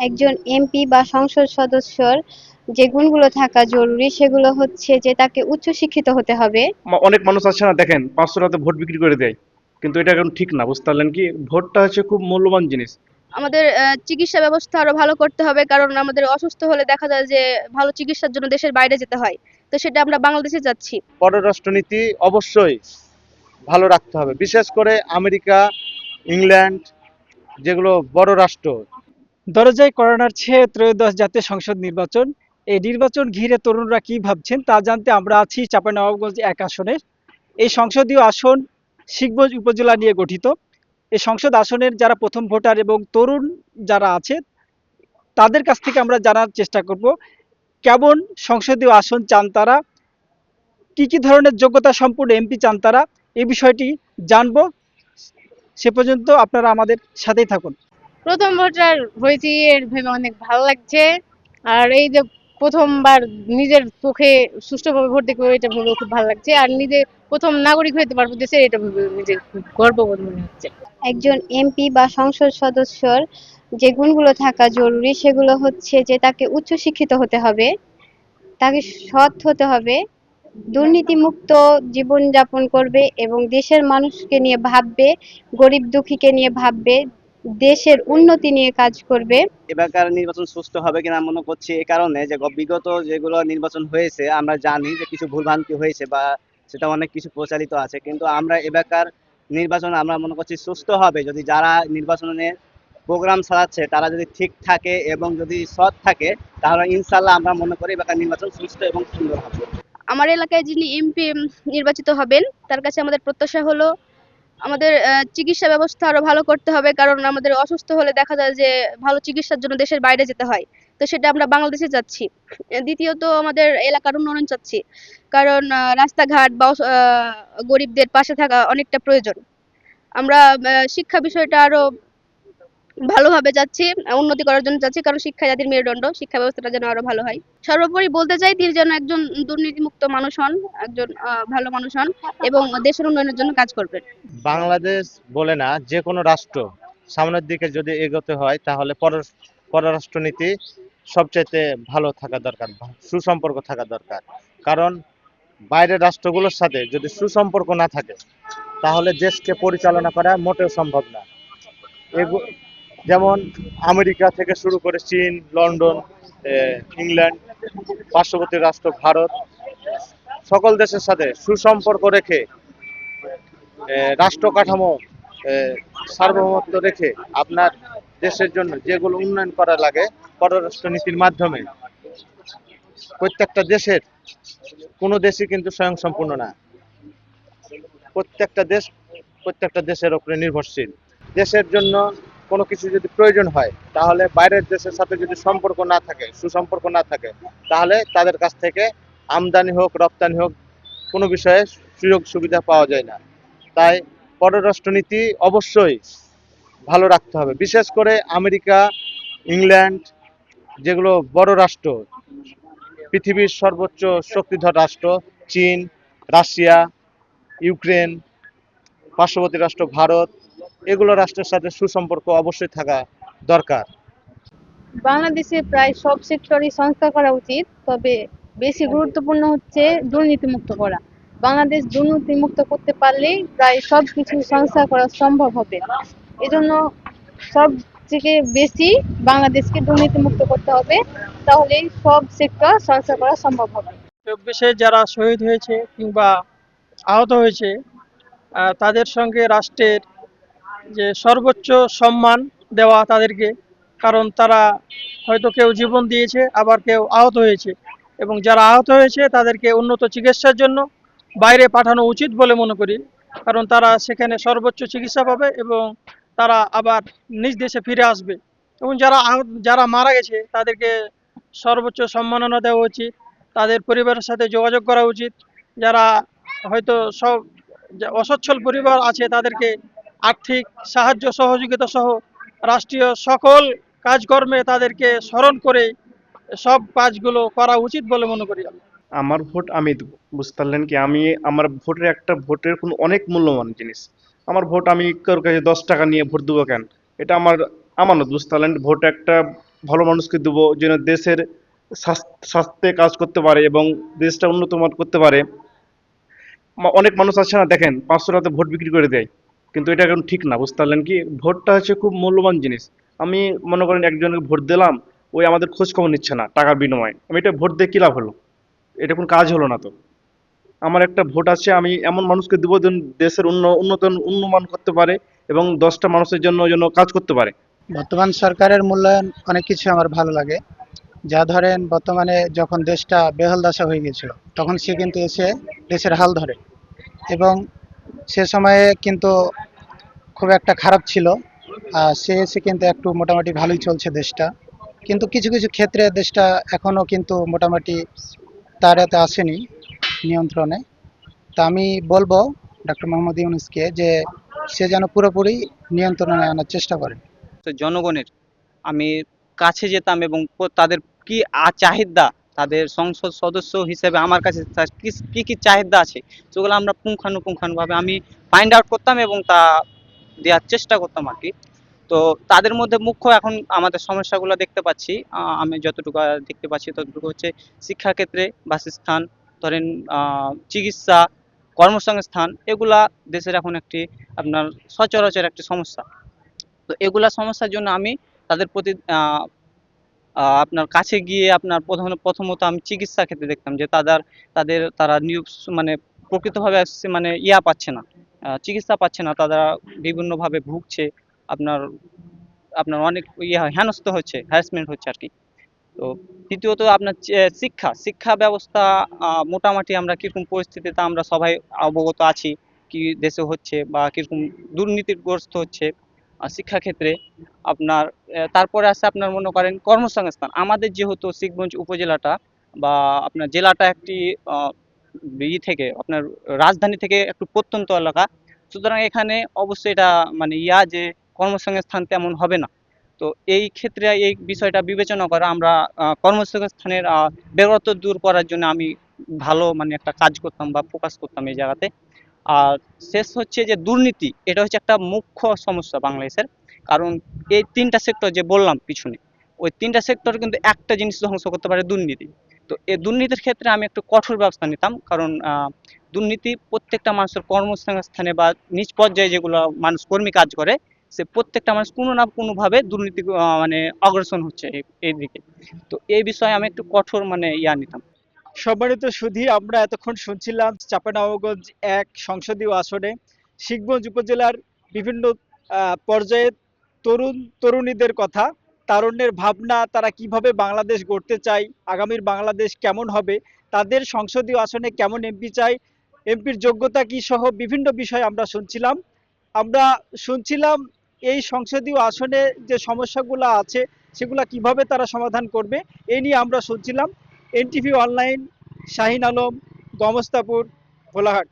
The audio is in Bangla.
একজন এমপি বা সংসদ সদস্যর যে গুণগুলো থাকা জরুরি সেগুলো হচ্ছে যে তাকে উচ্চশিক্ষিত হতে হবে। অনেক মানুষ আছে না দেখেন পাঁচশো টাকাতে ভোট বিক্রি করে দেয় কিন্তু এটা এখন ঠিক না বুঝতে পারলেন কি? ভোটটা হচ্ছে খুব মূল্যবান জিনিস। আমাদের চিকিৎসা ব্যবস্থা আরও ভালো করতে হবে কারণ আমাদের অসুস্থ হলে দেখা যায় যে ভালো চিকিৎসার জন্য দেশের বাইরে যেতে হয়। তো সেটা আমরা বাংলাদেশে যাচ্ছি। পররাষ্ট্রনীতি অবশ্যই ভালো রাখতে হবে বিশেষ করে আমেরিকা ইংল্যান্ড যেগুলো বড় রাষ্ট্র দরজায় করোনার চেয়ে ত্রয়োদশ জাতীয় সংসদ নির্বাচন। এই নির্বাচন ঘিরে তরুণরা কি ভাবছেন তা জানতে আমরা আছি চাঁপাইনবাবগঞ্জ এক আসনে। এই সংসদীয় আসন শিখগঞ্জ উপজেলা নিয়ে গঠিত। এই সংসদ আসনের যারা প্রথম ভোটার এবং তরুণ যারা আছে, তাদের কাছ থেকে আমরা জানার চেষ্টা করব, কেমন সংসদীয় আসন চান তারা? কি কি ধরনের যোগ্যতা সম্পূর্ণ এমপি চান তারা? এই বিষয়টি জানব। সে পর্যন্ত আপনারা আমাদের সাথেই থাকুন। প্রথম ভোটার হয়েছি এর ভেবে অনেক ভালো লাগছে। আর এই যে প্রথমবার নিজের চোখে সুষ্ঠুভাবে ভোট দেখব, এটা ভেবে খুব ভালো লাগছে। আর নিজে প্রথম নাগরিক হতে পারব দেশের এটা ভেবে নিজের খুব গর্ববোধ মনে হচ্ছে। একজন এমপি বা সংসদ সদস্যর যে গুণগুলো থাকা জরুরি, সেগুলো হচ্ছে যে তাকে উচ্চশিক্ষিত হতে হবে, তাকে সৎ হতে হবে, দুর্নীতিমুক্ত জীবনযাপন করবে এবং দেশের মানুষকে নিয়ে ভাববে, গরিব দুঃখীকে নিয়ে ভাববে দেশের উন্নতি নিয়ে কাজ করবে। এবারকার নির্বাচন সুস্থ হবে কিনা মনে করছি এই কারণে যে বিগত যেগুলো নির্বাচন হয়েছে আমরা জানি যে কিছু ভুলভ্রান্তি হয়েছে বা সেটা অনেক কিছু প্রচারিত আছে। কিন্তু আমরা এবারকার নির্বাচন আমরা মনে করছি সুস্থ হবে। যদি যারা নির্বাচনে প্রোগ্রাম চালাচ্ছে তারা যদি ঠিক থাকে এবং যদি সৎ থাকে তাহলে ইনশাল্লাহ আমরা মনে করি এবারকার নির্বাচন সুস্থ এবং সুন্দর হবে। আমার এলাকায় যিনি এমপি নির্বাচিত হবেন তার কাছে আমাদের প্রত্যাশা হলো আমাদের চিকিৎসা ব্যবস্থা আরও ভালো করতে হবে, কারণ আমাদের অসুস্থ হলে দেখা যায় যে ভালো চিকিৎসার জন্য দেশের বাইরে যেতে হয়। তো সেটা আমরা বাংলাদেশে যাচ্ছি। দ্বিতীয়ত আমাদের এলাকার উন্নয়ন চাচ্ছি, কারণ রাস্তাঘাট বা গরিবদের পাশে থাকা অনেকটা প্রয়োজন। আমরা শিক্ষা বিষয়টা আরও ভালোভাবে যাচ্ছি, উন্নতি করার জন্য যাচ্ছি, কারণ শিক্ষা জাতির মেরুদণ্ড, শিক্ষা ব্যবস্থাটা যেন আরও ভালো হয়। সর্বোপরি বলতে চাই তিনি যেন একজন দুর্নীতিমুক্ত মানুষ হন, একজন ভালো মানুষ হন, এবং দেশের উন্নয়নের জন্য কাজ করবেন। বাংলাদেশ বলে না, যে কোনো রাষ্ট্র সামনের দিকে যদি এগোতে হয়, তাহলে পর- পররাষ্ট্রনীতি সবচাইতে ভালো থাকা দরকার, সুসম্পর্ক থাকা দরকার। কারণ বাইরের রাষ্ট্রগুলোর সাথে যদি সুসম্পর্ক না থাকে, তাহলে দেশকে পরিচালনা করা মোটেও সম্ভব না। যেমন আমেরিকা থেকে শুরু করে চীন, লন্ডন ইংল্যান্ড, পার্শ্ববর্তী রাষ্ট্র ভারত, সকল দেশের সাথে সুসম্পর্ক রেখে রাষ্ট্র কাঠামো সার্বভৌমত্ব রেখে আপনার দেশের জন্য যেগুলো উন্নয়ন করা লাগে পররাষ্ট্র নীতির মাধ্যমে, প্রত্যেকটা দেশের, কোনো দেশই কিন্তু স্বয়ংসম্পূর্ণ না। প্রত্যেকটা দেশ, প্রত্যেকটা দেশের উপরে নির্ভরশীল। দেশের জন্য কোনো কিছু যদি প্রয়োজন হয়, তাহলে বাইরের দেশের সাথে যদি সম্পর্ক না থাকে, সুসম্পর্ক না থাকে, তাহলে তাদের কাছ থেকে আমদানি হোক, রপ্তানি হোক, কোনো বিষয়ে সুযোগ সুবিধা পাওয়া যায় না। তাই পররাষ্ট্রনীতি অবশ্যই ভালো রাখতে হবে। বিশেষ করে আমেরিকা, ইংল্যান্ড, যেগুলো বড় রাষ্ট্র, পৃথিবীর সর্বোচ্চ শক্তিধর রাষ্ট্র, চীন, রাশিয়া, ইউক্রেন, পার্শ্ববর্তী রাষ্ট্র ভারত এগুলো রাষ্ট্রের সাথে সুসম্পর্ক অবশ্যই থাকা দরকার। বাংলাদেশে প্রায় সব সেক্টরই সংস্কার করা উচিত তবে বেশি গুরুত্বপূর্ণ হচ্ছে দুর্নীতিমুক্ত করা। বাংলাদেশ দুর্নীতিমুক্ত করতে পারলেই প্রায় সব কিছু সংস্কার করা সম্ভব হবে। এজন্য সব থেকে বেশি বাংলাদেশকে দুর্নীতিমুক্ত করতে হবে তাহলেই সব সেক্টর সংস্কার করা সম্ভব হবে। চব্বিশে যারা শহীদ হয়েছে কিংবা আহত হয়েছে আহ, তাদের সঙ্গে রাষ্ট্রের যে সর্বোচ্চ সম্মান দেওয়া তাদেরকে, কারণ তারা হয়তো কেউ জীবন দিয়েছে, আবার কেউ আহত হয়েছে। এবং যারা আহত হয়েছে, তাদেরকে উন্নত চিকিৎসার জন্য বাইরে পাঠানো উচিত বলে মনে করি। কারণ তারা সেখানে সর্বোচ্চ চিকিৎসা পাবে এবং তারা আবার নিজ দেশে ফিরে আসবে। এবং যারা যারা মারা গেছে, তাদেরকে সর্বোচ্চ সম্মাননা দেওয়া উচিত। তাদের পরিবারের সাথে যোগাযোগ করা উচিত। যারা হয়তো সব অসচ্ছল পরিবার আছে, তাদেরকে আর্থিক সাহায্য সহযোগিতা সহ রাষ্ট্রীয় সকল কাজকর্মে তাদেরকে স্মরণ করে সব কাজগুলো করা উচিত বলে মনে করি আমি। আমার ভোট আমি দেবো, বুঝতে পারলেন কি? আমি, আমার ভোটের একটা, ভোটের কোনো অনেক মূল্যবান জিনিস। আমার ভোট আমি কারোর কাছে দশ টাকা নিয়ে ভোট দেবো কেন? এটা আমার আমানত, বুঝতে পারলেন? ভোট একটা ভালো মানুষকে দেবো যেন দেশের স্বাস্থ্যে কাজ করতে পারে এবং দেশটা উন্নত করতে পারে। অনেক মানুষ আছে না, দেখেন, পাঁচশো টাকাতে ভোট বিক্রি করে দেয়। কিন্তু এটা এখন ঠিক না, বুঝতে পারলেন কি? ভোটটা হচ্ছে খুব মূল্যবান জিনিস। আমি মনে করেন একজনকে ভোট দিলাম, ওই আমাদের খোঁজ খবর নিচ্ছে না টাকার বিনিময়ে। আমি এটা ভোট দিয়ে কী লাভ হলো? এটা কোনো কাজ হলো না তো। আমার একটা ভোট আছে, আমি এমন মানুষকে দেবো যেন দেশের উন্ন উন্নত উন্নমান করতে পারে এবং দশটা মানুষের জন্য যেন কাজ করতে পারে। বর্তমান সরকারের মূল্যায়ন অনেক কিছু আমার ভালো লাগে। যা ধরেন বর্তমানে যখন দেশটা বেহাল দশা হয়ে গেছিল তখন সে কিন্তু এসে দেশের হাল ধরে। এবং সে সময়ে কিন্তু খুব একটা খারাপ ছিল। আর সে এসে কিন্তু একটু মোটামুটি ভালোই চলছে দেশটা। কিন্তু কিছু কিছু ক্ষেত্রে দেশটা এখনও কিন্তু মোটামুটি তার এতে আসেনি নিয়ন্ত্রণে। তা আমি বলব ডক্টর মোহাম্মদ ইউনুসকে যে সে যেন পুরোপুরি নিয়ন্ত্রণে আনার চেষ্টা করে। তো জনগণের আমি কাছে যেতাম এবং তাদের কি চাহিদা তাদের সংসদ সদস্য হিসেবে আমার কাছে কি- কি চাহিদা আছে? সেগুলো আমরা পুঙ্খানুপুঙ্খানুভাবে আমি ফাইন্ড আউট করতাম এবং তা দেওয়ার চেষ্টা করতাম আর কি। তো তাদের মধ্যে মুখ্য এখন আমাদের সমস্যাগুলো দেখতে পাচ্ছি। আমি যতটুকু দেখতে পাচ্ছি ততটুকু হচ্ছে শিক্ষাক্ষেত্রে বাসস্থান, ধরেন চিকিৎসা, কর্মসংস্থান, এগুলা দেশের এখন একটি আপনার সচরাচর একটি সমস্যা। তো এগুলা সমস্যার জন্য আমি তাদের প্রতি আপনার কাছে গিয়ে আপনার প্রথম প্রথমত আমি চিকিৎসা ক্ষেত্রে দেখতাম যে তাদের তাদের তারা নিয়োগ মানে প্রকৃতভাবে আসছে মানে ইয়া পাচ্ছে না। চিকিৎসা পাচ্ছে না। তারা বিভিন্নভাবে ভুগছে। আপনার আপনার অনেক ইয়ে হেনস্থ হচ্ছে হ্যারাসমেন্ট হচ্ছে আর কি। তো দ্বিতীয়ত আপনার শিক্ষা। শিক্ষা ব্যবস্থা মোটামুটি আমরা কীরকম পরিস্থিতিতে আমরা সবাই অবগত আছি, কি দেশে হচ্ছে বা কীরকম দুর্নীতিগ্রস্ত হচ্ছে। শিক্ষাক্ষেত্রে আপনার তারপরে আছে আপনার মনে করেন কর্মসংস্থান। আমাদের যেহেতু শিখগঞ্জ উপজেলাটা বা আপনার জেলাটা একটি ই থেকে আপনার রাজধানী থেকে একটু প্রত্যন্ত এলাকা সুতরাং এখানে অবশ্যই এটা মানে ইয়া যে কর্মসংস্থান তেমন হবে না। তো এই ক্ষেত্রে এই বিষয়টা বিবেচনা করা আমরা কর্মসংস্থানের আহ, দূর করার জন্য আমি ভালো মানে একটা কাজ করতাম বা ফোকাস করতাম এই জায়গাতে। আর শেষ হচ্ছে যে দুর্নীতি, এটা হচ্ছে একটা মুখ্য সমস্যা বাংলাদেশের। কারণ এই তিনটা সেক্টর যে বললাম পিছনে, ওই তিনটা সেক্টর কিন্তু একটা জিনিস ধ্বংস করতে পারে দুর্নীতি। তো এই দুর্নীতির ক্ষেত্রে আমি একটু কঠোর ব্যবস্থা নিতাম, কারণ দুর্নীতি প্রত্যেকটা মানুষের কর্মসংস্থানে বা নিচ পর্যায়ে যেগুলো মানুষ কর্মী কাজ করে, সে প্রত্যেকটা মানুষ কোনো না কোনোভাবে দুর্নীতি মানে অগ্রসর হচ্ছে এই দিকে তো এই বিষয়ে আমি একটু কঠোর মানে ইয়া নিতাম। সম্মানিত সুধী, আমরা এতক্ষণ শুনছিলাম চাঁপানবাবগঞ্জ এক সংসদীয় আসনে শিখগঞ্জ উপজেলার বিভিন্ন পর্যায়ে তরুণ তরুণীদের কথা, তারুণ্যের ভাবনা, তারা কীভাবে বাংলাদেশ গড়তে চায়, আগামীর বাংলাদেশ কেমন হবে, তাদের সংসদীয় আসনে কেমন এমপি চাই এমপির যোগ্যতা কি সহ বিভিন্ন বিষয় আমরা শুনছিলাম। আমরা শুনছিলাম এই সংসদীয় আসনে যে সমস্যাগুলো আছে, সেগুলা কীভাবে তারা সমাধান করবে এই নিয়ে আমরা শুনছিলাম। NTV online Shahin Alam Gomastapur Bholahat.